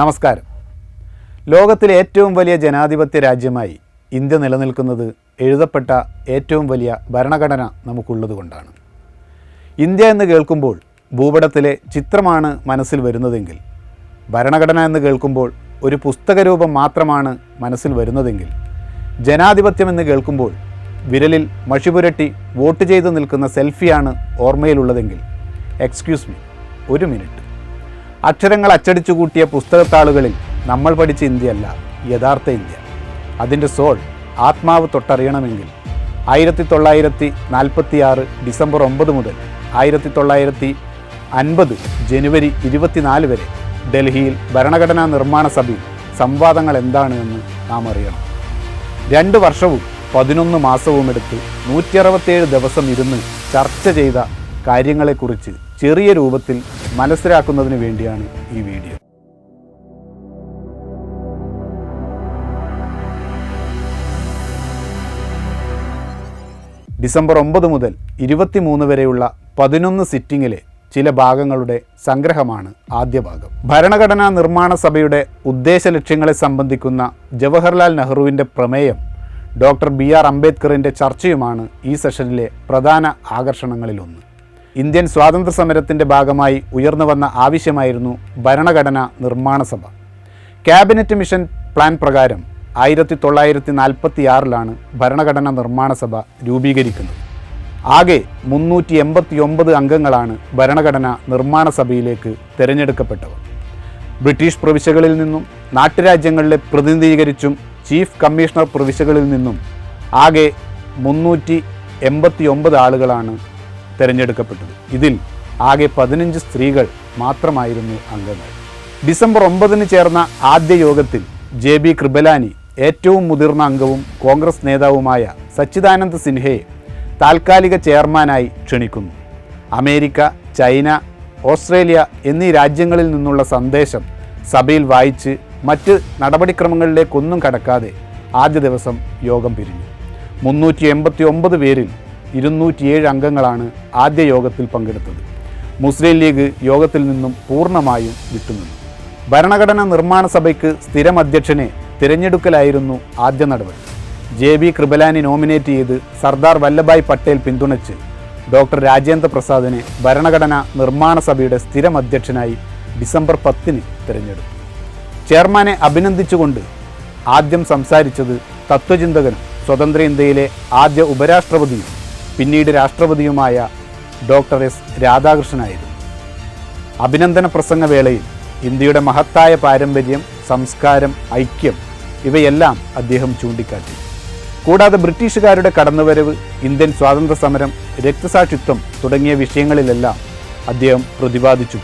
നമസ്കാരം. ലോകത്തിലെ ഏറ്റവും വലിയ ജനാധിപത്യ രാജ്യമായി ഇന്ത്യ നിലനിൽക്കുന്നത് എഴുതപ്പെട്ട ഏറ്റവും വലിയ ഭരണഘടന നമുക്കുള്ളതുകൊണ്ടാണ് ഇന്ത്യ എന്ന് കേൾക്കുമ്പോൾ ഭൂപടത്തിലെ ചിത്രമാണ് മനസ്സിൽ വരുന്നതെങ്കിൽ ഭരണഘടന എന്ന് കേൾക്കുമ്പോൾ ഒരു പുസ്തകരൂപം മാത്രമാണ് മനസ്സിൽ വരുന്നതെങ്കിൽ ജനാധിപത്യം എന്ന് കേൾക്കുമ്പോൾ വിരലിൽ മഷിപുരട്ടി വോട്ട് ചെയ്ത് നിൽക്കുന്ന സെൽഫിയാണ് ഓർമ്മയിലുള്ളതെങ്കിൽ എക്സ്ക്യൂസ് മീ ഒരു മിനിറ്റ്. അക്ഷരങ്ങൾ അച്ചടിച്ചു കൂട്ടിയ പുസ്തകത്താളുകളിൽ നമ്മൾ പഠിച്ച ഇന്ത്യയല്ല യഥാർത്ഥ ഇന്ത്യ. അതിന്റെ സോൾ ആത്മാവ് തൊട്ടറിയണമെങ്കിൽ ആയിരത്തി തൊള്ളായിരത്തി നാൽപ്പത്തി ആറ് ഡിസംബർ ഒമ്പത് മുതൽ ആയിരത്തി തൊള്ളായിരത്തി അൻപത് ജനുവരി ഇരുപത്തിനാല് വരെ ഡൽഹിയിൽ ഭരണഘടനാ നിർമ്മാണ സഭയിൽ സംവാദങ്ങൾ എന്താണ് എന്ന് നാം അറിയണം. രണ്ട് വർഷവും പതിനൊന്ന് മാസവും എടുത്ത് നൂറ്റി അറുപത്തേഴ് ദിവസം ഇരുന്ന് ചർച്ച ചെയ്ത കാര്യങ്ങളെക്കുറിച്ച് ചെറിയ രൂപത്തിൽ മനസ്സിലാക്കുന്നതിന് വേണ്ടിയാണ് ഈ വീഡിയോ. ഡിസംബർ ഒമ്പത് മുതൽ ഇരുപത്തിമൂന്ന് വരെയുള്ള പതിനൊന്ന് സിറ്റിംഗിലെ ചില ഭാഗങ്ങളുടെ സംഗ്രഹമാണ് ആദ്യ ഭാഗം. ഭരണഘടനാ നിർമ്മാണ സഭയുടെ ഉദ്ദേശ ലക്ഷ്യങ്ങളെ സംബന്ധിക്കുന്ന ജവഹർലാൽ നെഹ്റുവിന്റെ പ്രമേയം ഡോക്ടർ ബി ആർ അംബേദ്കറിന്റെ ചർച്ചയുമാണ് ഈ സെഷനിലെ പ്രധാന ആകർഷണങ്ങളിലൊന്ന്. ഇന്ത്യൻ സ്വാതന്ത്ര്യ സമരത്തിന്റെ ഭാഗമായി ഉയർന്നു വന്ന ആവശ്യമായിരുന്നു ഭരണഘടന നിർമ്മാണ സഭ. ക്യാബിനറ്റ് മിഷൻ പ്ലാൻ പ്രകാരം ആയിരത്തി തൊള്ളായിരത്തി നാൽപ്പത്തി ആറിലാണ് ഭരണഘടന നിർമ്മാണ സഭ രൂപീകരിക്കുന്നത്. ആകെ മുന്നൂറ്റി എൺപത്തി ഒമ്പത് അംഗങ്ങളാണ് ഭരണഘടന നിർമ്മാണ സഭയിലേക്ക് തിരഞ്ഞെടുക്കപ്പെട്ടവർ. ബ്രിട്ടീഷ് പ്രവിശ്യകളിൽ നിന്നും നാട്ടുരാജ്യങ്ങളിലെ പ്രതിനിധീകരിച്ചും ചീഫ് കമ്മീഷണർ പ്രവിശ്യകളിൽ നിന്നും ആകെ മുന്നൂറ്റി എൺപത്തി ഒമ്പത് ആളുകളാണ് തിരഞ്ഞെടുക്കപ്പെട്ടത്. ഇതിൽ ആകെ പതിനഞ്ച് സ്ത്രീകൾ മാത്രമായിരുന്നു അംഗങ്ങൾ. ഡിസംബർ ഒമ്പതിന് ചേർന്ന ആദ്യ യോഗത്തിൽ ജെ ബി കൃപലാനി ഏറ്റവും മുതിർന്ന അംഗവും കോൺഗ്രസ് നേതാവുമായ സച്ചിദാനന്ദ് സിൻഹയെ താൽക്കാലിക ചെയർമാനായി ക്ഷണിക്കുന്നു. അമേരിക്ക ചൈന ഓസ്ട്രേലിയ എന്നീ രാജ്യങ്ങളിൽ നിന്നുള്ള സന്ദേശം സഭയിൽ വായിച്ച് മറ്റ് നടപടിക്രമങ്ങളിലേക്കൊന്നും കടക്കാതെ ആദ്യ ദിവസം യോഗം പിരിഞ്ഞു. മുന്നൂറ്റി എൺപത്തി ഒമ്പത് പേരിൽ ഇരുന്നൂറ്റിയേഴ് അംഗങ്ങളാണ് ആദ്യ യോഗത്തിൽ പങ്കെടുത്തത്. മുസ്ലിം ലീഗ് യോഗത്തിൽ നിന്നും പൂർണമായും വിട്ടുനിന്നു. ഭരണഘടനാ നിർമ്മാണ സഭയ്ക്ക് സ്ഥിരം അധ്യക്ഷനെ തിരഞ്ഞെടുക്കലായിരുന്നു ആദ്യ നടപടി. ജെ ബി കൃപലാനി നോമിനേറ്റ് ചെയ്ത് സർദാർ വല്ലഭായ് പട്ടേൽ പിന്തുണച്ച് ഡോക്ടർ രാജേന്ദ്ര പ്രസാദിനെ ഭരണഘടനാ നിർമ്മാണ സഭയുടെ സ്ഥിരം അധ്യക്ഷനായി ഡിസംബർ പത്തിന് തിരഞ്ഞെടുത്തു. ചെയർമാനെ അഭിനന്ദിച്ചുകൊണ്ട് ആദ്യം സംസാരിച്ചത് തത്വചിന്തകനും സ്വതന്ത്ര ഇന്ത്യയിലെ ആദ്യ ഉപരാഷ്ട്രപതിയും പിന്നീട് രാഷ്ട്രപതിയുമായ ഡോക്ടർ എസ് രാധാകൃഷ്ണനായിരുന്നു. അഭിനന്ദന പ്രസംഗവേളയിൽ ഇന്ത്യയുടെ മഹത്തായ പാരമ്പര്യം സംസ്കാരം ഐക്യം ഇവയെല്ലാം അദ്ദേഹം ചൂണ്ടിക്കാട്ടി. കൂടാതെ ബ്രിട്ടീഷുകാരുടെ കടന്നുവരവ് ഇന്ത്യൻ സ്വാതന്ത്ര്യ സമരം രക്തസാക്ഷിത്വം തുടങ്ങിയ വിഷയങ്ങളിലെല്ലാം അദ്ദേഹം പ്രതിപാദിച്ചു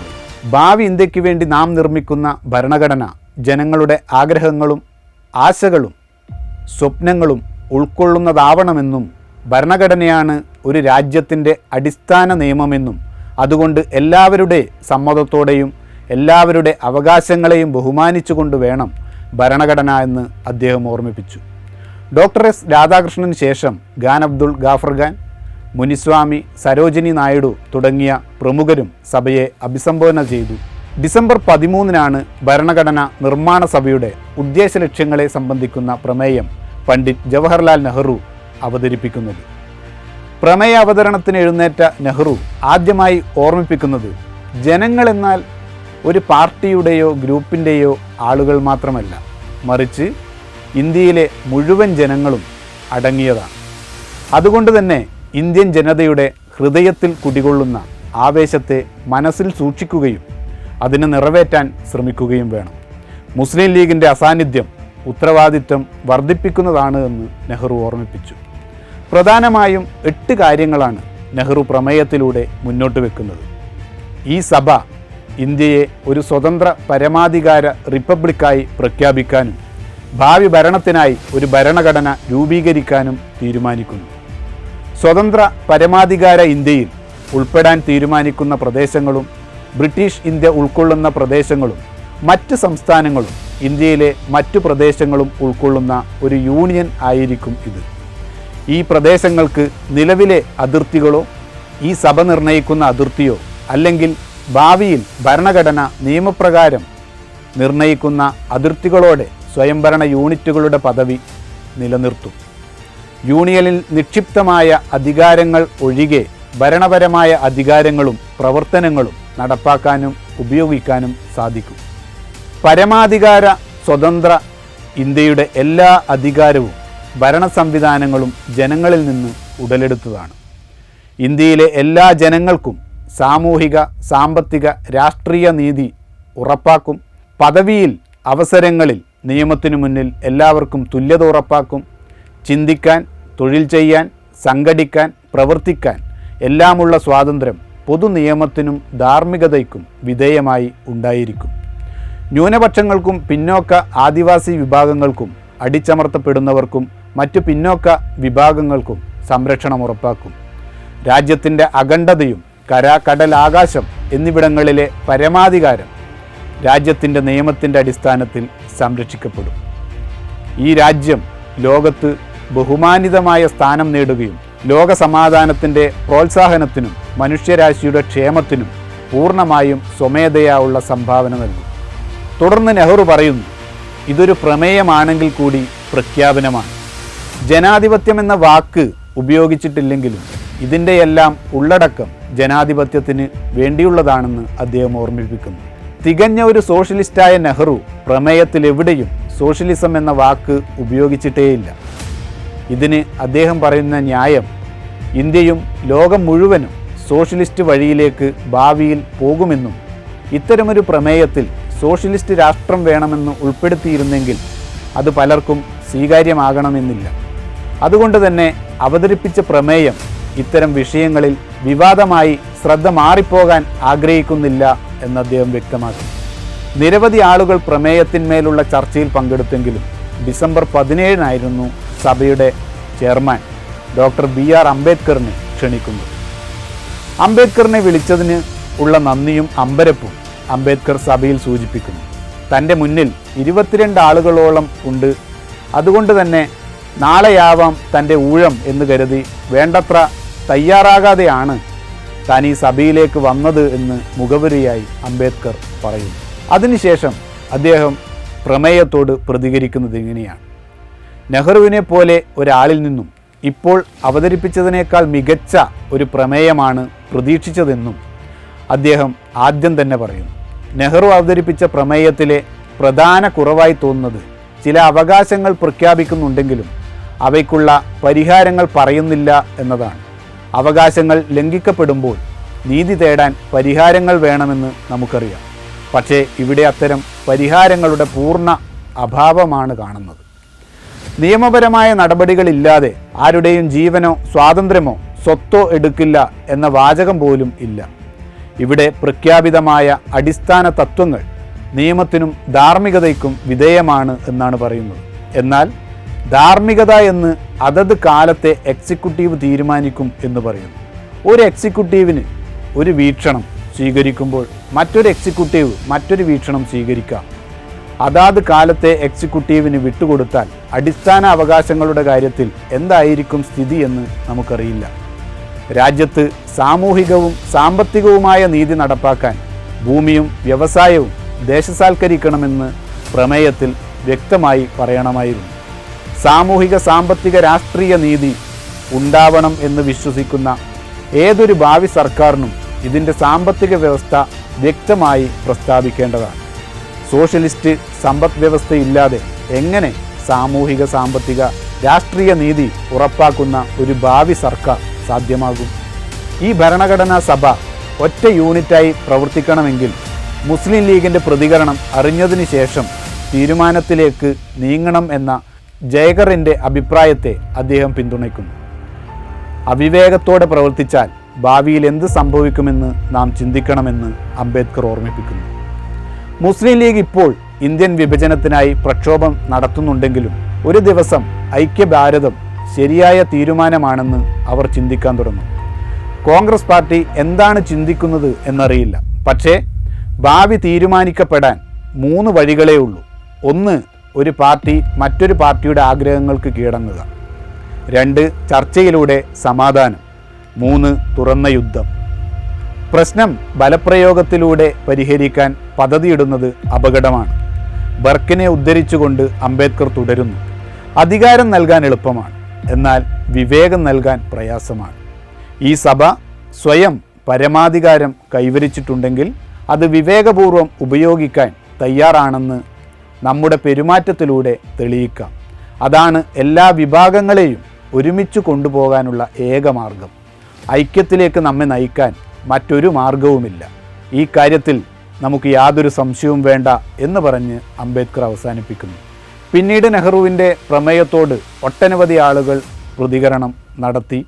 ഭാവി ഇന്ത്യയ്ക്ക് വേണ്ടി നാം നിർമ്മിക്കുന്ന ഭരണഘടന ജനങ്ങളുടെ ആഗ്രഹങ്ങളും ആശകളും സ്വപ്നങ്ങളും ഉൾക്കൊള്ളുന്നതാവണമെന്നും ഭരണഘടനയാണ് ഒരു രാജ്യത്തിന്റെ അടിസ്ഥാന നിയമമെന്നും അതുകൊണ്ട് എല്ലാവരുടെ സമ്മതത്തോടെയും എല്ലാവരുടെ അവകാശങ്ങളെയും ബഹുമാനിച്ചുകൊണ്ട് വേണം ഭരണഘടന എന്ന് അദ്ദേഹം ഓർമ്മിപ്പിച്ചു. ഡോക്ടർ എസ് രാധാകൃഷ്ണന് ശേഷം ഖാൻ അബ്ദുൾ ഗാഫർ ഖാൻ മുനിസ്വാമി സരോജിനി നായിഡു തുടങ്ങിയ പ്രമുഖരും സഭയെ അഭിസംബോധന ചെയ്തു. ഡിസംബർ പതിമൂന്നിനാണ് ഭരണഘടന നിർമ്മാണ സഭയുടെ ഉദ്ദേശ ലക്ഷ്യങ്ങളെ സംബന്ധിക്കുന്ന പ്രമേയം പണ്ഡിറ്റ് ജവഹർലാൽ നെഹ്റു അവതരിപ്പിക്കുന്നത്. പ്രമേയ അവതരണത്തിന് എഴുന്നേറ്റ നെഹ്റു ആദ്യമായി ഓർമ്മിപ്പിക്കുന്നത് ജനങ്ങളെന്നാൽ ഒരു പാർട്ടിയുടെയോ ഗ്രൂപ്പിന്റെയോ ആളുകൾ മാത്രമല്ല മറിച്ച് ഇന്ത്യയിലെ മുഴുവൻ ജനങ്ങളും അടങ്ങിയതാണ്. അതുകൊണ്ട് തന്നെ ഇന്ത്യൻ ജനതയുടെ ഹൃദയത്തിൽ കുടികൊള്ളുന്ന ആവേശത്തെ മനസ്സിൽ സൂക്ഷിക്കുകയും അതിനെ നിറവേറ്റാൻ ശ്രമിക്കുകയും വേണം. മുസ്ലിം ലീഗിന്റെ അസാന്നിധ്യം ഉത്തരവാദിത്വം വർദ്ധിപ്പിക്കുന്നതാണ് എന്ന് നെഹ്റു ഓർമ്മിപ്പിച്ചു. പ്രധാനമായും എട്ട് കാര്യങ്ങളാണ് നെഹ്റു പ്രമേയത്തിലൂടെ മുന്നോട്ട് വെക്കുന്നത്. ഈ സഭ ഇന്ത്യയെ ഒരു സ്വതന്ത്ര പരമാധികാര റിപ്പബ്ലിക്കായി പ്രഖ്യാപിക്കാനും ഭാവി ഭരണത്തിനായി ഒരു ഭരണഘടന രൂപീകരിക്കാനും തീരുമാനിക്കുന്നു. സ്വതന്ത്ര പരമാധികാര ഇന്ത്യയിൽ ഉൾപ്പെടാൻ തീരുമാനിക്കുന്ന പ്രദേശങ്ങളും ബ്രിട്ടീഷ് ഇന്ത്യ ഉൾക്കൊള്ളുന്ന പ്രദേശങ്ങളും മറ്റ് സംസ്ഥാനങ്ങളും ഇന്ത്യയിലെ മറ്റു പ്രദേശങ്ങളും ഉൾക്കൊള്ളുന്ന ഒരു യൂണിയൻ ആയിരിക്കും ഇത്. ഈ പ്രദേശങ്ങൾക്ക് നിലവിലെ അതിർത്തികളോ ഈ സഭ നിർണയിക്കുന്ന അതിർത്തിയോ അല്ലെങ്കിൽ ഭാവിയിൽ ഭരണഘടന നിയമപ്രകാരം നിർണയിക്കുന്ന അതിർത്തികളോടെ സ്വയംഭരണ യൂണിറ്റുകളുടെ പദവി നിലനിർത്തും. യൂണിയനിൽ നിക്ഷിപ്തമായ അധികാരങ്ങൾ ഒഴികെ ഭരണപരമായ അധികാരങ്ങളും പ്രവർത്തനങ്ങളും നടപ്പാക്കാനും ഉപയോഗിക്കാനും സാധിക്കും. പരമാധികാര സ്വതന്ത്ര ഇന്ത്യയുടെ എല്ലാ അധികാരവും ഭരണ സംവിധാനങ്ങളും ജനങ്ങളിൽ നിന്ന് ഉടലെടുത്തതാണ്. ഇന്ത്യയിലെ എല്ലാ ജനങ്ങൾക്കും സാമൂഹിക സാമ്പത്തിക രാഷ്ട്രീയ നീതി ഉറപ്പാക്കും. പദവിയിൽ അവസരങ്ങളിൽ നിയമത്തിനു മുന്നിൽ എല്ലാവർക്കും തുല്യത ഉറപ്പാക്കും. ചിന്തിക്കാൻ തൊഴിൽ ചെയ്യാൻ സംഘടിക്കാൻ പ്രവർത്തിക്കാൻ എല്ലാമുള്ള സ്വാതന്ത്ര്യം പൊതുനിയമത്തിനും ധാർമ്മികതയ്ക്കും വിധേയമായി ഉണ്ടായിരിക്കും. ന്യൂനപക്ഷങ്ങൾക്കും പിന്നോക്ക ആദിവാസി വിഭാഗങ്ങൾക്കും അടിച്ചമർത്തപ്പെടുന്നവർക്കും മറ്റു പിന്നോക്ക വിഭാഗങ്ങൾക്കും സംരക്ഷണം ഉറപ്പാക്കും. രാജ്യത്തിന്റെ അഖണ്ഡതയും കര കടൽ ആകാശം എന്നിവിടങ്ങളിലെ പരമാധികാരം രാജ്യത്തിന്റെ നിയമത്തിന്റെ അടിസ്ഥാനത്തിൽ സംരക്ഷിക്കപ്പെടും. ഈ രാജ്യം ലോകത്ത് ബഹുമാനിതമായ സ്ഥാനം നേടുകയും ലോക സമാധാനത്തിന്റെ പ്രോത്സാഹനത്തിനും മനുഷ്യരാശിയുടെ ക്ഷേമത്തിനും പൂർണമായും സ്വമേധയാ ഉള്ള സംഭാവന നൽകും. തുടർന്ന് നെഹ്റു പറയുന്നു ഇതൊരു പ്രമേയമാണെങ്കിൽ കൂടി പ്രഖ്യാപനമാണ്. ജനാധിപത്യം എന്ന വാക്ക് ഉപയോഗിച്ചിട്ടില്ലെങ്കിലും ഇതിന്റെയെല്ലാം ഉള്ളടക്കം ജനാധിപത്യത്തിന് വേണ്ടിയുള്ളതാണെന്ന് അദ്ദേഹം ഓർമ്മിപ്പിക്കുന്നു. തികഞ്ഞ ഒരു സോഷ്യലിസ്റ്റായ നെഹ്റു പ്രമേയത്തിൽ എവിടെയും സോഷ്യലിസം എന്ന വാക്ക് ഉപയോഗിച്ചിട്ടേയില്ല. ഇതിന് അദ്ദേഹം പറയുന്ന ന്യായം ഇന്ത്യയും ലോകം മുഴുവനും സോഷ്യലിസ്റ്റ് വഴിയിലേക്ക് ഭാവിയിൽ പോകുമെന്നും ഇത്തരമൊരു പ്രമേയത്തിൽ സോഷ്യലിസ്റ്റ് രാഷ്ട്രം വേണമെന്ന് ഉൾപ്പെടുത്തിയിരുന്നെങ്കിൽ അത് പലർക്കും സ്വീകാര്യമാകണമെന്നില്ല. അതുകൊണ്ട് തന്നെ അവതരിപ്പിച്ച പ്രമേയം ഇത്തരം വിഷയങ്ങളിൽ വിവാദമായി ശ്രദ്ധ മാറിപ്പോകാൻ ആഗ്രഹിക്കുന്നില്ല എന്ന് അദ്ദേഹം വ്യക്തമാക്കി. നിരവധി ആളുകൾ പ്രമേയത്തിന്മേലുള്ള ചർച്ചയിൽ പങ്കെടുത്തെങ്കിലും ഡിസംബർ പതിനേഴിനായിരുന്നു സഭയുടെ ചെയർമാൻ ഡോക്ടർ ബി. ആർ. അംബേദ്കറിനെ ക്ഷണിക്കുന്നത്. അംബേദ്കറിനെ വിളിച്ചതിന് ഉള്ള നന്ദിയും അമ്പരപ്പും അംബേദ്കർ സഭയിൽ സൂചിപ്പിക്കുന്നു. തന്റെ മുന്നിൽ ഇരുപത്തിരണ്ട് ആളുകളോളം ഉണ്ട്. അതുകൊണ്ട് തന്നെ നാളെയാവാം തന്റെ ഊഴം എന്ന് കരുതി വേണ്ടത്ര തയ്യാറാകാതെയാണ് താൻ ഈ സഭയിലേക്ക് വന്നത് എന്ന് മുഖവരിയായി അംബേദ്കർ പറയുന്നു. അതിനുശേഷം അദ്ദേഹം പ്രമേയത്തോട് പ്രതികരിക്കുന്നത് ഇങ്ങനെയാണ്. നെഹ്റുവിനെ പോലെ ഒരാളിൽ നിന്നും ഇപ്പോൾ അവതരിപ്പിച്ചതിനേക്കാൾ മികച്ച ഒരു പ്രമേയമാണ് പ്രതീക്ഷിച്ചതെന്നും അദ്ദേഹം ആദ്യം തന്നെ പറയുന്നു. നെഹ്റു അവതരിപ്പിച്ച പ്രമേയത്തിലെ പ്രധാന കുറവായി തോന്നുന്നത് ചില അവകാശങ്ങൾ പ്രഖ്യാപിക്കുന്നുണ്ടെങ്കിലും അവയ്ക്കുള്ള പരിഹാരങ്ങൾ പറയുന്നില്ല എന്നതാണ്. അവകാശങ്ങൾ ലംഘിക്കപ്പെടുമ്പോൾ നീതി തേടാൻ പരിഹാരങ്ങൾ വേണമെന്ന് നമുക്കറിയാം. പക്ഷേ ഇവിടെ അത്തരം പരിഹാരങ്ങളുടെ പൂർണ അഭാവമാണ് കാണുന്നത്. നിയമപരമായ നടപടികളില്ലാതെ ആരുടെയും ജീവനോ സ്വാതന്ത്ര്യമോ സ്വത്തോ എടുക്കില്ല എന്ന വാചകം പോലും ഇല്ല. ഇവിടെ പ്രഖ്യാപിതമായ അടിസ്ഥാന തത്വങ്ങൾ നിയമത്തിനും ധാർമ്മികതയ്ക്കും വിധേയമാണ് എന്നാണ് പറയുന്നത്. എന്നാൽ ധാർമ്മികത എന്ന് അതത് കാലത്തെ എക്സിക്യൂട്ടീവ് തീരുമാനിക്കും എന്ന് പറയുന്നു. ഒരു എക്സിക്യൂട്ടീവിന് ഒരു വീക്ഷണം സ്വീകരിക്കുമ്പോൾ മറ്റൊരു എക്സിക്യൂട്ടീവ് മറ്റൊരു വീക്ഷണം സ്വീകരിക്കാം. അതാത് കാലത്തെ എക്സിക്യൂട്ടീവിന് വിട്ടുകൊടുത്താൽ അടിസ്ഥാന അവകാശങ്ങളുടെ കാര്യത്തിൽ എന്തായിരിക്കും സ്ഥിതി എന്ന് നമുക്കറിയില്ല. രാജ്യത്ത് സാമൂഹികവും സാമ്പത്തികവുമായ നീതി നടപ്പാക്കാൻ ഭൂമിയും വ്യവസായവും ദേശസാൽക്കരിക്കണമെന്ന് പ്രമേയത്തിൽ വ്യക്തമായി പറയണമായിരുന്നു. സാമൂഹിക സാമ്പത്തിക രാഷ്ട്രീയ നീതി ഉണ്ടാവണം എന്ന് വിശ്വസിക്കുന്ന ഏതൊരു ഭാവി സർക്കാരിനും ഇതിന്റെ സാമ്പത്തിക വ്യവസ്ഥ വ്യക്തമായി പ്രസ്താവിക്കേണ്ടതാണ്. സോഷ്യലിസ്റ്റ് സമ്പദ് വ്യവസ്ഥയില്ലാതെ എങ്ങനെ സാമൂഹിക സാമ്പത്തിക രാഷ്ട്രീയ നീതി ഉറപ്പാക്കുന്ന ഒരു ഭാവി സർക്കാർ സാധ്യമാകും? ഈ ഭരണഘടനാ സഭ ഒറ്റ യൂണിറ്റായി പ്രവർത്തിക്കണമെങ്കിൽ മുസ്ലിം ലീഗിന്റെ പ്രതികരണം അറിഞ്ഞതിന് ശേഷം തീരുമാനത്തിലേക്ക് നീങ്ങണം എന്ന ജയകറിന്റെ അഭിപ്രായത്തെ അദ്ദേഹം പിന്തുണയ്ക്കുന്നു. അവിവേകത്തോടെ പ്രവർത്തിച്ചാൽ ഭാവിയിൽ എന്ത് സംഭവിക്കുമെന്ന് നാം ചിന്തിക്കണമെന്ന് അംബേദ്കർ ഓർമ്മിപ്പിക്കുന്നു. മുസ്ലിം ലീഗ് ഇപ്പോൾ ഇന്ത്യൻ വിഭജനത്തിനായി പ്രക്ഷോഭം നടത്തുന്നുണ്ടെങ്കിലും ഒരു ദിവസം ഐക്യഭാരതം ശരിയായ തീരുമാനമാണെന്ന് അവർ ചിന്തിക്കാൻ തുടങ്ങും. കോൺഗ്രസ് പാർട്ടി എന്താണ് ചിന്തിക്കുന്നത് എന്നറിയില്ല. പക്ഷേ ഭാവി തീരുമാനിക്കപ്പെടാൻ മൂന്ന് വഴികളേ ഉള്ളൂ. ഒന്ന് ഒരു പാർട്ടി മറ്റൊരു പാർട്ടിയുടെ ആഗ്രഹങ്ങൾക്ക് കീഴടങ്ങുക. രണ്ട് ചർച്ചയിലൂടെ സമാധാനം. മൂന്ന് തുറന്ന യുദ്ധം. പ്രശ്നം ബലപ്രയോഗത്തിലൂടെ പരിഹരിക്കാൻ പദ്ധതിയിടുന്നത് അപകടമാണ്. ബർക്കിനെ ഉദ്ധരിച്ചുകൊണ്ട് അംബേദ്കർ തുടരുന്നു. അധികാരം നൽകാൻ എളുപ്പമാണ്. എന്നാൽ വിവേകം നൽകാൻ പ്രയാസമാണ്. ഈ സഭ സ്വയം പരമാധികാരം കൈവരിച്ചിട്ടുണ്ടെങ്കിൽ അത് വിവേകപൂർവം ഉപയോഗിക്കാൻ തയ്യാറാണെന്ന് നമ്മുടെ പെരുമാറ്റത്തിലൂടെ തെളിയിക്കാം. അതാണ് എല്ലാ വിഭാഗങ്ങളെയും ഒരുമിച്ച് കൊണ്ടുപോകാനുള്ള ഏക മാർഗം. ഐക്യത്തിലേക്ക് നമ്മെ നയിക്കാൻ മറ്റൊരു മാർഗവുമില്ല. ഈ കാര്യത്തിൽ നമുക്ക് യാതൊരു സംശയവും വേണ്ട എന്ന് പറഞ്ഞ് അംബേദ്കർ അവസാനിപ്പിക്കുന്നു. പിന്നീട് നെഹ്റുവിന്റെ പ്രമേയത്തോട് ഒട്ടനവധി ആളുകൾ പ്രതികരണം നടത്തി.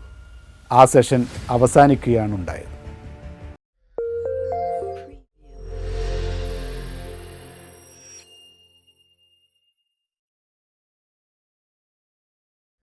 ആ സെഷൻ അവസാനിക്കുകയാണ് ഉണ്ടായത്.